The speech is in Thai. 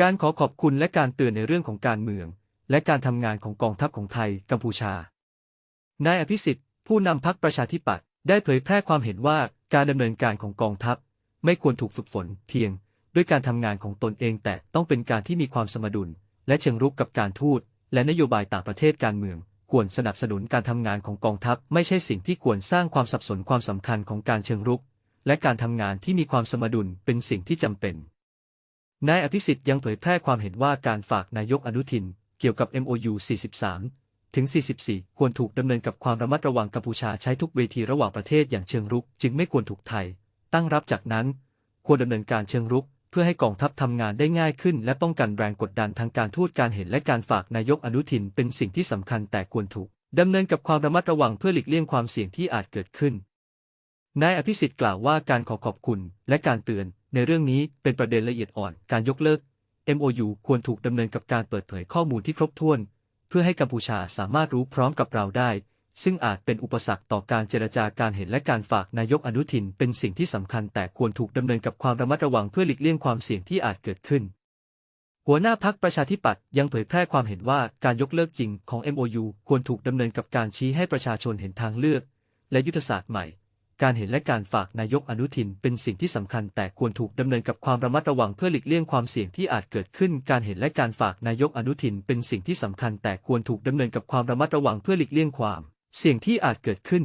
การขอขอบคุณและการเตือนในเรื่องของการเมือง และการทำงานของกองทัพของไทยกัมพูชา นายอภิสิทธิ์ ผู้นำพักประชาธิปัตย์ได้เผยแพร่ความเห็นว่าการดำเนินการของกองทัพ ไม่ควรถูกฝึกฝนเพียง ด้วยการทำงานของตนเองแต่ต้องเป็นการที่มีความสมดุล และเชิงรุกกับการทูต และนโยบายต่างประเทศการเมือง ควรสนับสนุนการทำงานของกองทัพ ไม่ใช่สิ่งที่ควรสร้างความสับสนความสำคัญของการเชิงรุก และการทำงานที่มีความสมดุลเป็นสิ่งที่จำเป็น นายอภิสิทธิ์ยังเผยแพร่ความเห็นว่าการฝากนายกอนุทิน เกี่ยวกับ MOU 43 ถึง 44 ควรถูกดำเนินกับความระมัดระวังกัมพูชาใช้ทุกเวทีระหว่างประเทศอย่างเชิงรุก จึงไม่ควรถูกไทย ตั้งรับจากนั้น ควรดำเนินการเชิงรุก เพื่อให้กองทัพทำงานได้ง่ายขึ้น และป้องกันแรงกดดันทางการทูตการเห็นและการฝากนายกอนุทินเป็นสิ่งที่สำคัญแต่ควรถูกดำเนินกับความระมัดระวังเพื่อหลีกเลี่ยงความเสี่ยงที่อาจเกิดขึ้นนายอภิสิทธิ์กล่าวว่าการขอขอบคุณและการเตือน ในเรื่องนี้เป็นประเด็นละเอียดอ่อน การยกเลิก MOU ควรถูกดำเนินกับการเปิดเผยข้อมูลที่ครบถ้วน เพื่อให้กัมพูชาสามารถรู้พร้อมกับเราได้ ซึ่งอาจเป็นอุปสรรคต่อการเจรจาการเห็นและการฝากนายกอนุทินเป็นสิ่งที่สำคัญแต่ควรถูกดำเนินกับความระมัดระวังเพื่อหลีกเลี่ยงความเสี่ยงที่อาจเกิดขึ้น หัวหน้าพักประชาธิปัตย์ยังเผยแพร่ความเห็นว่าการยกเลิกจริงของ MOU ควรถูกดำเนินกับการชี้ให้ประชาชนเห็นทางเลือก และยุทธศาสตร์ใหม่ การเห็นและการฝากนายกอนุทินเป็นสิ่งที่สำคัญแต่ควรถูกดำเนินกับความระมัดระวังเพื่อหลีกเลี่ยงความเสี่ยงที่อาจเกิดขึ้น การเห็นและการฝากนายกอนุทินเป็นสิ่งที่สำคัญแต่ควรถูกดำเนินกับความระมัดระวังเพื่อหลีกเลี่ยงความเสี่ยงที่อาจเกิดขึ้น